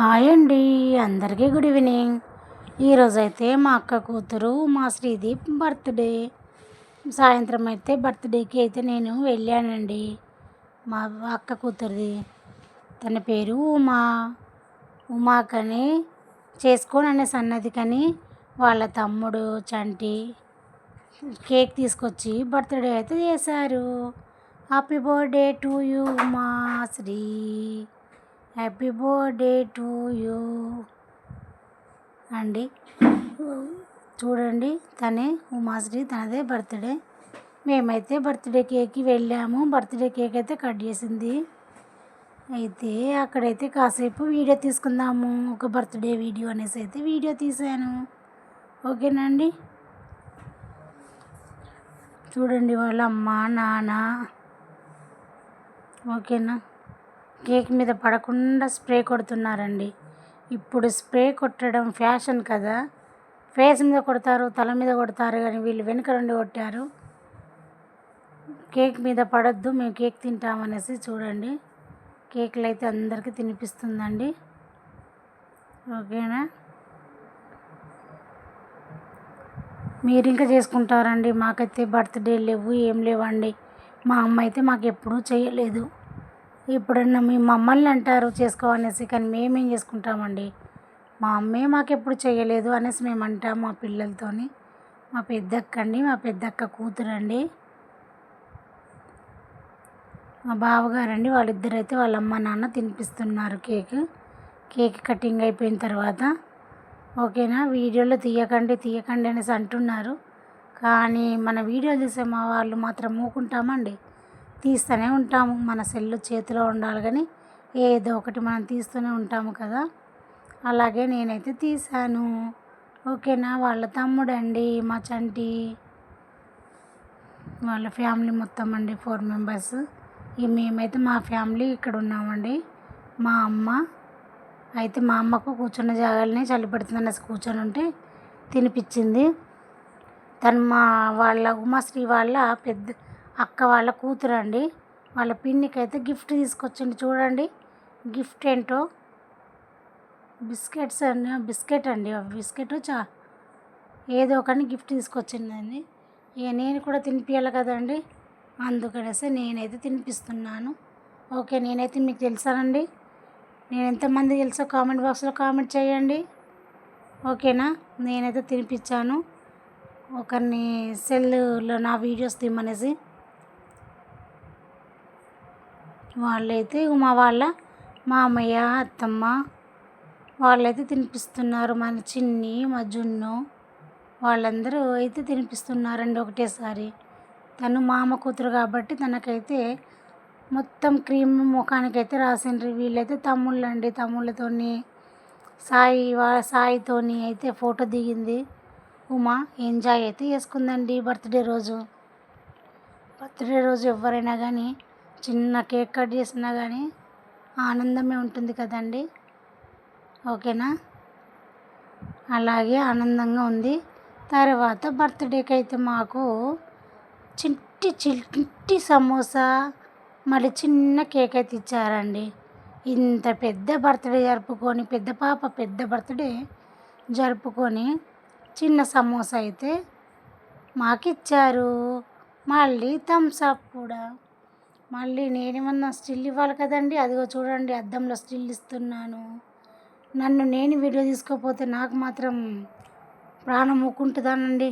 Hi అండి అందరికీ good evening ఈరోజైతే మా అక్క కూతురు మా శ్రీదీప్ బర్త్డే సాయంత్రం అయితే బర్త్డేకి అయితే నేను వెళ్ళానండి. మా అక్క కూతురిది. తన పేరు ఉమా. ఉమాకని చేసుకోననే సన్నది కానీ వాళ్ళ తమ్ముడు చంటి కేక్ తీసుకొచ్చి బర్త్డే అయితే చేశారు. Happy birthday to you Uma Sri. Happy birthday to you అండి. చూడండి తనే ఉమాశ్రీ తనదే బర్త్డే. మేమైతే బర్త్డే కేక్కి వెళ్ళాము. బర్త్డే కేక్ అయితే కట్ చేసింది. అయితే అక్కడైతే కాసేపు వీడియో తీసుకుందాము. ఒక బర్త్డే వీడియో అనేసి అయితే వీడియో తీశాను. ఓకేనండి? చూడండి వాళ్ళ అమ్మ నాన్న. ఓకేనా? కేక్ మీద పడకుండా స్ప్రే కొడుతున్నారండి. ఇప్పుడు స్ప్రే కొట్టడం ఫ్యాషన్ కదా. ఫేస్ మీద కొడతారు తల మీద కొడతారు కానీ వీళ్ళు వెనుక నుండి కొట్టారు. కేక్ మీద పడద్దు మేము కేక్ తింటామనేసి చూడండి. కేకులు అయితే అందరికీ తినిపిస్తుందండి. ఓకేనా? మీరు ఇంకా చేసుకుంటారండి. మాకైతే బర్త్డే లేవు ఏం లేవండి. మా అమ్మ అయితే మాకు ఎప్పుడూ చేయలేదు. ఎప్పుడన్నా మీ మమ్మల్ని అంటారు చేసుకోవనేసి కానీ మేమేం చేసుకుంటామండి? మా అమ్మే మాకు ఎప్పుడు చేయలేదు అనేసి మేము అంటాం మా పిల్లలతోని. మా పెద్దక్క అండి మా పెద్దక్క కూతురండి. మా బావగారండి వాళ్ళిద్దరు అయితే వాళ్ళ అమ్మ నాన్న తినిపిస్తున్నారు కేక్. కేక్ కటింగ్ అయిపోయిన తర్వాత ఓకేనా? వీడియోలో తీయకండి తీయకండి అనేసి అంటున్నారు. కానీ మన వీడియో చూసే మా వాళ్ళు మాత్రం మూకుంటామండి తీస్తూనే ఉంటాము. మన సెల్లు చేతిలో ఉండాలి కానీ ఏదో ఒకటి మనం తీస్తూనే ఉంటాము కదా. అలాగే నేనైతే తీశాను. ఓకేనా? వాళ్ళ తమ్ముడు అండి మా చంటి వాళ్ళ ఫ్యామిలీ మొత్తం అండి ఫోర్ మెంబర్స్. ఇక మేమైతే మా ఫ్యామిలీ ఇక్కడ ఉన్నామండి. మా అమ్మ అయితే మా అమ్మకు కూర్చున్న జాగాలనే చలి పెడుతుందనేసి కూర్చొని ఉంటే తినిపించింది తను మా వాళ్ళ ఉమాశ్రీ వాళ్ళ పెద్ద అక్క వాళ్ళ కూతురు అండి వాళ్ళ పిన్నికి అయితే గిఫ్ట్ తీసుకొచ్చింది చూడండి. గిఫ్ట్ ఏంటో? బిస్కెట్స్ అండి. బిస్కెట్ అండి. బిస్కెట్ చా ఏదో ఒకరిని గిఫ్ట్ తీసుకొచ్చిందండి. ఇక నేను కూడా తినిపించాలి కదండి. అందుకనేసి నేనైతే తినిపిస్తున్నాను. ఓకే నేనైతే మీకు తెలుసానండి. నేను ఎంతమంది తెలుసో కామెంట్ బాక్స్లో కామెంట్ చేయండి. ఓకేనా? నేనైతే తినిపించాను ఒకరిని సెల్లో నా వీడియోస్ తీమనేసి వాళ్ళైతే మా వాళ్ళ మామయ్య అత్తమ్మ వాళ్ళైతే తినిపిస్తున్నారు. మన చిన్ని మా జున్ను వాళ్ళందరూ అయితే తినిపిస్తున్నారండి ఒకటేసారి. తను మామ కూతురు కాబట్టి తనకైతే మొత్తం క్రీమ్ ముఖానికైతే రాసిండ్రు. వీళ్ళైతే తమ్ముళ్ళు అండి తమ్ముళ్ళతోని సాయి వా సాయితోని అయితే ఫోటో దిగింది. ఉమా ఎంజాయ్ అయితే చేసుకుందండి బర్త్డే రోజు. బర్త్డే రోజు ఎవరైనా కానీ చిన్న కేక్ కట్ చేసినా కానీ ఆనందమే ఉంటుంది కదండి. ఓకేనా? అలాగే ఆనందంగా ఉంది. తర్వాత బర్త్డేకి అయితే మాకు చిట్టి చిట్టి సమోసా మళ్ళీ చిన్న కేక్ అయితే ఇచ్చారండి. ఇంత పెద్ద బర్త్డే జరుపుకొని పెద్ద పాప పెద్ద బర్త్డే జరుపుకొని చిన్న సమోసా అయితే మాకు ఇచ్చారు మళ్ళీ థమ్స్ అప్ కూడా. మళ్ళీ నేనేమన్నా స్టిల్ ఇవ్వాలి కదండి? అదిగో చూడండి అద్దంలో స్టిల్ ఇస్తున్నాను. నన్ను నేను వీడియో తీసుకోకపోతే నాకు మాత్రం ప్రాణం ఊకుంటుందానండి